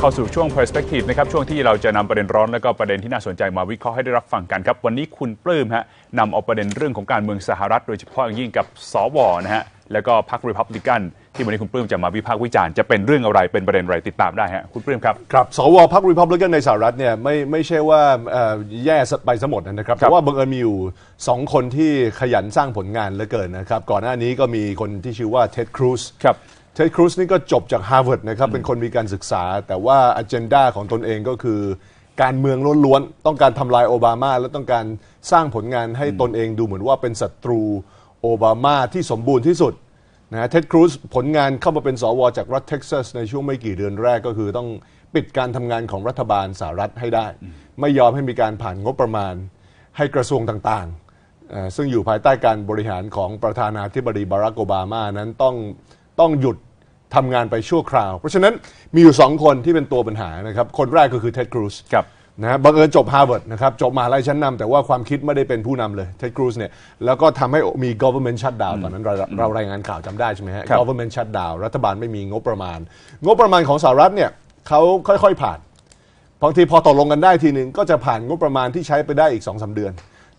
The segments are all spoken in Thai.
เข้าสู่ช่วง perspective นะครับช่วงที่เราจะนำประเด็นร้อนและก็ประเด็นที่น่าสนใจมาวิเคราะห์ให้ได้รับฟังกันครับ วันนี้คุณปลื้มฮะนำเอาประเด็นเรื่องของการเมืองสหรัฐ โดยเฉพาะอย่างยิ่งกับสวนะฮะแล้วก็พรรครีพับลิกันที่วันนี้คุณปลื้มจะมาวิพากษ์วิจารณ์จะเป็นเรื่องอะไรเป็นประเด็นอะไรติดตามได้ฮะคุณปลื้มครับครับสวพรรครีพับลิกันในสหรัฐเนี่ยไม่ไม่ใช่ว่าเอ่อแย่ไปซะหมดนะครับครับเพราะว่าบังเอิญมีอยู่2คนที่ขยันสร้างผลงานเหลือเกินนะครับก่อนหน้านี้ก็มีคนที่ชื่อว่าเท็ดครูซครับเท็ดครูซนี่ก็จบจากฮาร์วาร์ดนะครับเป็นคนมีการศึกษา แต่ว่าอ g e n d a ของตนเองก็คือ การเมืองล้วนๆต้องการทำลายโอบามา และต้องการสร้างผลงานให้ตนเองดูเหมือนว่าเป็นศัตรูโอบามาที่สมบูรณ์ที่สุดนะฮะเท็ดครูซผลงานเข้ามาเป็นสวจากรัฐเท็กซัสในช่วงไม่กี่เดือนแรกก็คือต้องปิดการทำงานของรัฐบาลสหรัฐให้ได้ ไม่ยอมให้มีการผ่านงบประมาณให้กระทรวงต่างๆเอ่อซึ่งอยู่ภายใต้การบริหารของประธานาธิบดีบารักโอบามานั้นต้องต้องหยุด ทำงานไปชั่วคราว เพราะฉะนั้นมีอยู่สองคนที่เป็นตัวปัญหานะครับ คนแรกก็คือเท็ดครูซครับ นะฮะบังเอิญจบฮาร์วาร์ดนะครับ จบมหาลัยชั้นนำแต่ว่าความคิดไม่ได้เป็นผู้นำเลยเท็ดครูซเนี่ย แล้วก็ทำให้มี government shutdown ตอนนั้นเราเรารายงานข่าวจำได้ใช่ไหมฮะ ครับ government shutdown รัฐบาลไม่มีงบประมาณ งบประมาณของสหรัฐเนี่ยเขาค่อยๆผ่านบางทีพอตกลงกันได้ทีหนึ่งก็จะผ่านงบประมาณที่ใช้ไปได้อีก2อสเดือน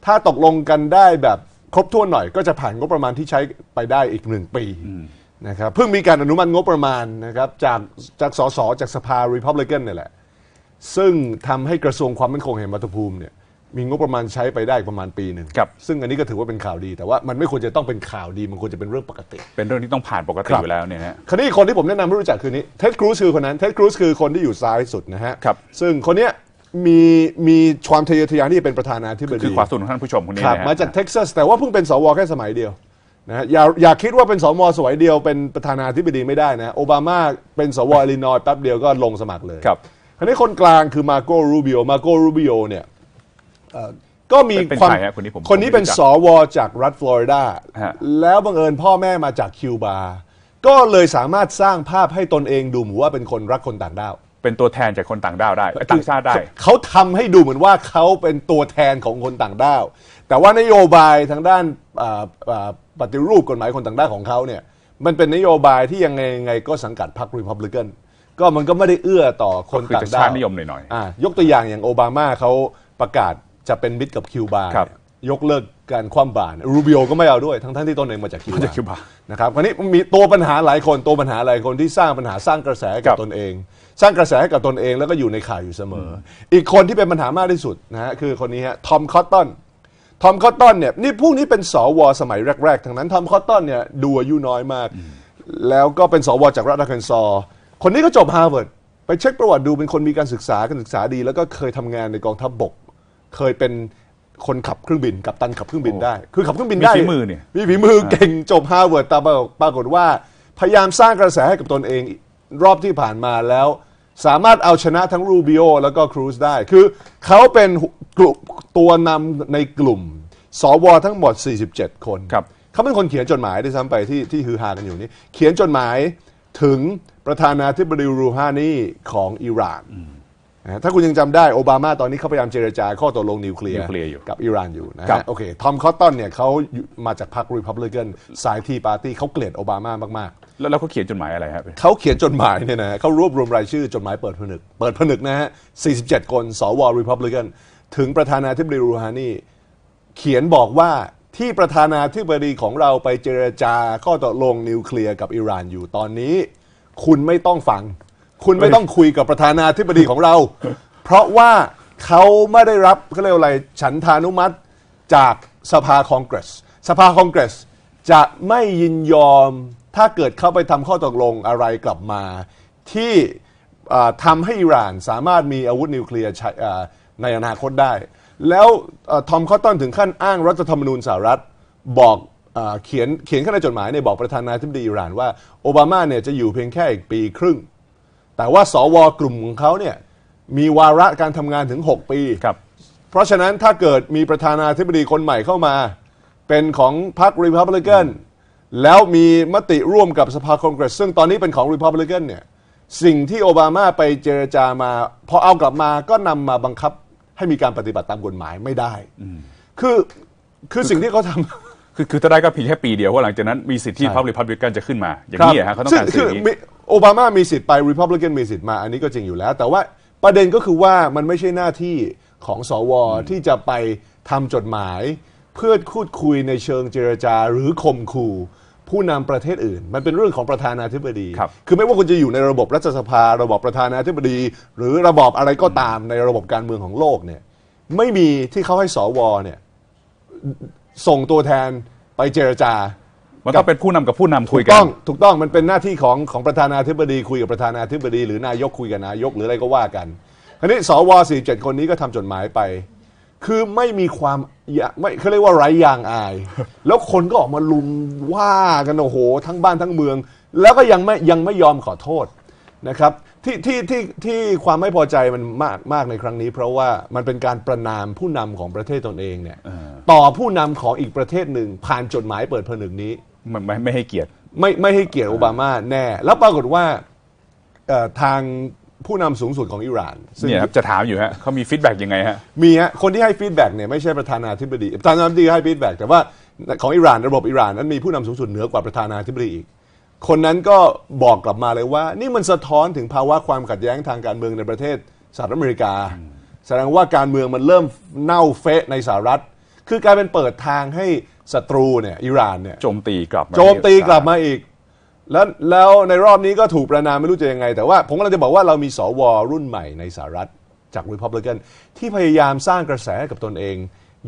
ถ้าตกลงกันได้แบบครบถ้วนหน่อย ก็จะผ่านงบประมาณที่ใช้ไปได้อีกหนึ่งปี นะครับเพิ่งมีการอนุมัติงบประมาณนะครับจากจากสสจากสภา Republican เนี่ยแหละ ซึ่งทำให้กระทรวงความมั่นคงแห่งมัตภูมิเนี่ยมีงบประมาณใช้ไปได้ประมาณปีหนึ่งครับ ซึ่งอันนี้ก็ถือว่าเป็นข่าวดี แต่ว่ามันไม่ควรจะต้องเป็นข่าวดี มันควรจะเป็นเรื่องปกติ เป็นเรื่องที่ต้องผ่านปกติครับ อยู่แล้วเนี่ยนะฮะคราวนี้คนที่ผมแนะนำให้รู้จักคือนี้เท็ดครูซคือคนนั้นเท็ดครูซคือคนที่อยู่ซ้ายสุดนะฮะครับ ซึ่งคนเนี้ยมีมีความทะเยอทะยานที่จะเป็นประธานาธิบดีคือขวาสุดของท่านผู้ชมคนนี้ครับนะฮะมาจากเท็กซัสแต่ว่าเพิ่งเป็นสวแค่สมัยเดียว นะฮะอย่าอย่าคิดว่าเป็นสวสมัยเดียวเป็นประธานาธิบดีไม่ได้นะโอบามาเป็นสวอิลลินอยส์แป๊บเดียวก็ลงสมัครเลยครับคราวนี้คนกลางคือมาโกรูบิโอมาโกรูบิโอเนี่ยเอ่อก็มีเป็นความใครฮะคนนี้ผมคนนี้เป็นผมไม่รู้สจักวจากรัฐฟลอริดาฮะแล้วบังเอิญพ่อแม่มาจากคิวบาก็เลยสามารถสร้างภาพให้ตนเองดูเหมือนว่าเป็นคนรักคนต่างด้าวเป็นตัวแทนจากคนต่างด้าวได้ต่างชาติได้ เขาทำให้ดูเหมือนว่าเขาเป็นตัวแทนของคนต่างด้าว แต่ว่านโยบายทางด้านอ่าอ่า ปฏิรูปกฎหมายคนต่างด้าวของเขาเนี่ยมันเป็นนโยบายที่ยังไงยังไงก็สังกัดพรรครีพับลิกันก็มันก็ไม่ได้เอื้อต่อคนก็คือต่างจะด้าชาวตินิยมหน่อยๆอ่ายกตัวอย่างอย่างโอบามาเขาประกาศจะเป็นมิตรกับคิวบาครับเนี่ยยกเลิกการคว่ำบาตรรูบิโอก็ไม่เอาด้วย ทั้งทั้งที่ตนเองมาจากคิวมาจากบาคิวบานะครับคราวนี้มีตัวปัญหาหลายคนตัวปัญหาหลายคนที่สร้างปัญหาสร้างกระแสให้คกัรับบตนเอง สร้างกระแสให้กับตนเองแล้วก็อยู่ในข่าวอยู่เสมอออีกคนที่เป็นปัญหามากที่สุดนะฮะคือคนนี้ฮะทอมคอตตัน ทอมคอตตันเนี่ยนี่พวกนี้เป็นสวสมัยแรก ๆ ทั้งนั้นทอมคอตตันเนี่ยดูอายุน้อยมาก แล้วก็เป็นสวจากรัฐอาร์เคนซอว์คนนี้ก็จบฮาร์วาร์ดไปเช็คประวัติดูเป็นคนมีการศึกษาการศึกษาดี แล้วก็เคยทำงานในกองทัพบก เคยเป็นคนขับเครื่องบินกับตันขับเครื่องบินได้ คือขับเครื่องบินได้มีฝีมือเนี่ยมีฝีมือเก่งจบฮาร์วาร์ดแต่ปรากฏว่า พยายามสร้างกระแสให้กับตนเองรอบที่ผ่านมาแล้ว สามารถเอาชนะทั้งรูบิโอแล้วก็ครูซได้คือเขาเป็น กลุ่มตัวนำในกลุ่ม สวทั้งหมด 47 คนครับ เขาเป็นคนเขียนจดหมายด้วยซ้ำไปที่ที่ฮือฮากันอยู่นี้ เขียนจดหมายถึงประธานาธิบดีรูฮานีของอิหร่านนะฮะถ้าคุณยังจำได้โอบามาตอนนี้เขาพยายามเจรจาข้อตกลงนิวเคลียร์นิวเคลียร์อยู่กับอิหร่านอยู่นะครัฮะบ โอเคทอมคอตตันเนี่ยเขาอยู่มาจากพรรครีพับลิกันสายทีปาร์ตี้เขาเกลียดโอบามามากแล้วแล้วเขาเขียนจดหมายอะไรครับๆเขาเขียนจดหมายเนี่ยนะเขารวบรวมรายชื่อจดหมายเปิดผนึก เปิดผนึกนะฮะ 47 คน สวรีพับลิกัน ถึงประธานาธิบดีรูฮานีเขียนบอกว่าที่ประธานาธิบดีของเราไปเจรจาข้อตกลงนิวเคลียร์กับอิหร่านอยู่ตอนนี้ คุณไม่ต้องฟัง คุณไม่ต้องคุยกับประธานาธิบดีของเรา เพราะว่าเขาไม่ได้รับเขาเรียกอะไรฉันทานุมัติจากสภาคองเกรส สภาคองเกรสจะไม่ยินยอมถ้าเกิดเขาไปทำข้อตกลงอะไรกลับมา ที่อ่าทำให้อิหร่านสามารถมีอาวุธนิวเคลียร์ ใช้อ่าในอนาคตได้ แล้วเอ่อทอมคอตตันถึงขั้นอ้างรัฐธรรมนูญสหรัฐบอกอาเขียนเขียนข้างในจดหมายเนี่ยบอกประธานาธิบดีอิหร่านว่าโอบามาเนี่ยจะอยู่เพียงแค่อีกปีครึ่ง แต่ว่าสวกลุ่มของเขาเนี่ยมีวาระการทำงานถึง 6 ปีครับเพราะฉะนั้นถ้าเกิดมีประธานาธิบดีคนใหม่เข้ามา เป็นของพรรครีพับลิกันแล้วมีมติร่วมกับสภาคองเกรสซึ่งตอนนี้เป็นของรีพับลิกันเนี่ยสิ่งที่โอบามาไปเจรจามาพอเอากลับมาก็นำมาบังคับ ให้มีการปฏิบัติตามกฎหมายไม่ได้ คือคือสิ่งที่เขาทำคือคือถ้าได้ก็เพียงแค่ปีเดียวเพราะหลังจากนั้นมีสิทธิ์ที่พรรครีพับลิกันจะขึ้นมา อย่างนี้เหรอฮะเขาต้องการคืสิ่องนี้มีโอบามามีสิทธิ์ไปริพับลิกันมีสิทธิ์มา อันนี้ก็จริงอยู่แล้ว แต่ว่าประเด็นก็คือว่ามันไม่ใช่หน้าที่ของสวที่จะไปทำจดหมาย เพื่อพูดคุยในเชิงเจรจาหรือข่มขู่ ผู้นำประเทศอื่น มันเป็นเรื่องของประธานาธิบดีครับคือไม่ว่าคุณจะอยู่ในระบบรัฐสภา ระบบประธานาธิบดี หรือระบอบอะไรก็ตามในระบบการเมืองของโลกเนี่ยไม่มีที่เขาให้สวเนี่ยส่งตัวแทนไปเจรจา มันต้องเป็นผู้นำกับผู้นำคุยถูกกัต้อง ถูกต้อง มันเป็นหน้าที่ของของประธานาธิบดีคุยกับประธานาธิบดี หรือ นายกคุยกับนายกหรืออะไรก็ว่ากัน คราวนี้สว47 คนนี้ก็ทำจดหมายไป คือไม่มีความอย่าไม่เขาเรียกว่าไร้ยางอาย แล้วคนก็ออกมาลุมว่ากันโอ้โห ทั้งบ้านทั้งเมือง แล้วก็ยังไม่ยังไม่ยอมขอโทษนะครับ ที่ที่ที่ที่ความไม่พอใจมันมากมากในครั้งนี้ เพราะว่ามันเป็นการประนามผู้นำของประเทศตนเองเนี่ยต่อผู้นำของอีกประเทศหนึ่งผ่านจดหมายเปิดผนึกนี้ มันไม่ไม่ให้เกียรติ ไม่ไม่ให้เกียรติโอบามาแน่ แล้วปรากฏว่าเอ่อทาง ผู้นำสูงสุดของอิหร่านซึ่ง เนี่ยครับจะถามอยู่ฮะเขามีฟีดแบ็กยังไงฮะ มีฮะคนที่ให้ฟีดแบ็กเนี่ยไม่ใช่ประธานาธิบดีประธานาธิบดีให้ฟีดแบ็กแต่ว่าของอิหร่านระบบอิหร่านนั้นมีผู้นำสูงสุดเหนือกว่าประธานาธิบดีอีก คนนั้นก็บอกกลับมาเลยว่า นี่มันสะท้อนถึงภาวะความขัดแย้งทางการเมืองในประเทศสหรัฐอเมริกา แสดงว่าการเมืองมันเริ่มเน่าเฟะในสหรัฐ คือกลายเป็นเปิดทางให้ศัตรูเนี่ยอิหร่านเนี่ย โจมตีกลับาโจมตีกลับมาอีก แล้วแล้วในรอบนี้ก็ถูกประนามไม่รู้จะยังไง แต่ว่าผมกำลังจะบอกว่าเรามีสวรุ่นใหม่ในสหรัฐจากริพับลิกันที่พยายามสร้างกระแสให้กับตนเอง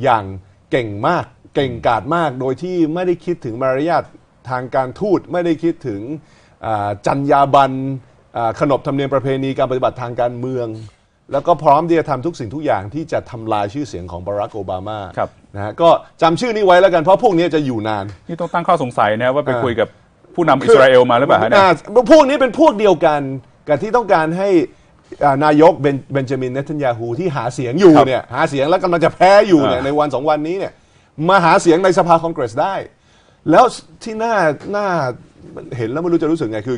อย่างเก่งมากเก่งกาจมาก โดยที่ไม่ได้คิดถึงมารยาททางการทูตไม่ได้คิดถึงอ่าจรรยาบรรณอ่าขนบธรรมเนียมประเพณีการปฏิบัติทางการเมือง แล้วก็พร้อมที่จะทำทุกสิ่งทุกอย่างที่จะทำลายชื่อเสียงของบารักโอบามาครับนะฮะก็จำชื่อนี้ไว้แล้วกันเพราะพวกนี้จะอยู่นาน นี่ต้องตั้งข้อสงสัยนะว่าไปอ่าคุยกับ ผู้นำอิสราเอลมาหรือเปล่าฮะเนี่ย อ่พวกนี้เป็นพวกเดียวกันกับที่ต้องการให้อ่านายกเบนเบนจามินเนทันยาฮูที่หาเสียงอยู่ครับเนี่ยหาเสียงแล้วกำลังจะแพ้อยู่เนี่ยอ่า ในวันสองวันนี้เนี่ยมาหาเสียงในสภาคองเกรสได้ แล้วที่น่าน่าเห็นแล้วไม่รู้จะรู้สึกไงคือ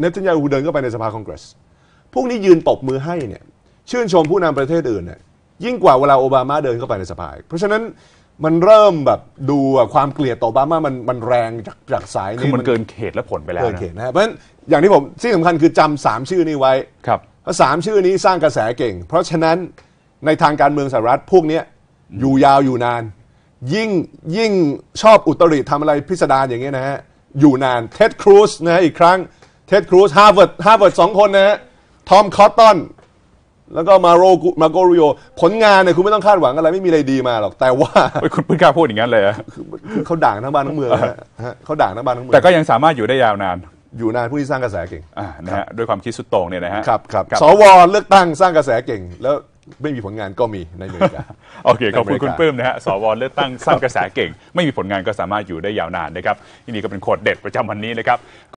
เนทันยาฮูเดินเข้าไปในสภาคองเกรส พวกนี้ยืนตบมือให้เนี่ยชื่นชมผู้นำประเทศอื่นเนี่ยยิ่งกว่าเวลาโอบามาเดินเข้าไปในสภาอีกเพราะฉะนั้น มันเริ่มแบบดูอะความเกลียดต่อโอบามามันมันแรงจากจากสายคือนี้มันเกินเขตและผลไปแล้วเกินนะเขตนะฮะเพราะฉะนั้นอย่างที่ผมที่สำคัญคือจำสามชื่อนี้ไว้ ครับ เพราะสามชื่อนี้สร้างกระแสเก่ง เพราะฉะนั้นในทางการเมืองสหรัฐพวกเนี้ยอยู่ยาวอยู่นาน ยิ่งยิ่งชอบอุตริทำอะไรพิสดารอย่างเงี้ยนะฮะ อยู่นานเท็ดครูซนะฮะอีกครั้งเท็ดครูซฮาร์วาร์ดฮาร์วาร์ดสองคนนะฮะทอมคอตตัน แล้วก็มาโรมาโกริโอผลงานเนี่ยคุณไม่ต้องคาดหวังอะไรไม่มีอะไรดีมาหรอก แต่ว่าเฮ้ยคุณเพิ่งกล้าพูดอย่างนั้นเลยอะเขาด่างทั้งบ้านทั้งเมืองนะฮะฮะเขาด่างทั้งบ้านทั้งเมืองแต่ก็ยังสามารถอยู่ได้ยาวนานอยู่นานผู้ที่สร้างกระแสเก่งอ่านะฮะด้วยความคิดสุดโต่งเนี่ยนะฮะครับครับครับสวเลือกตั้งสร้างกระแสเก่ง แล้วไม่มีผลงานก็มีในอเมริกาโอเคขอบคุณในอเมริกาคุณปลื้มนะฮะสวเลือกตั้งสร้างกระแสเก่ง ไม่มีผลงานก็สามารถอยู่ได้ยาวนานนะครับที่นี่ก็เป็นโคดเด็ดประจำวันนี้นะครับ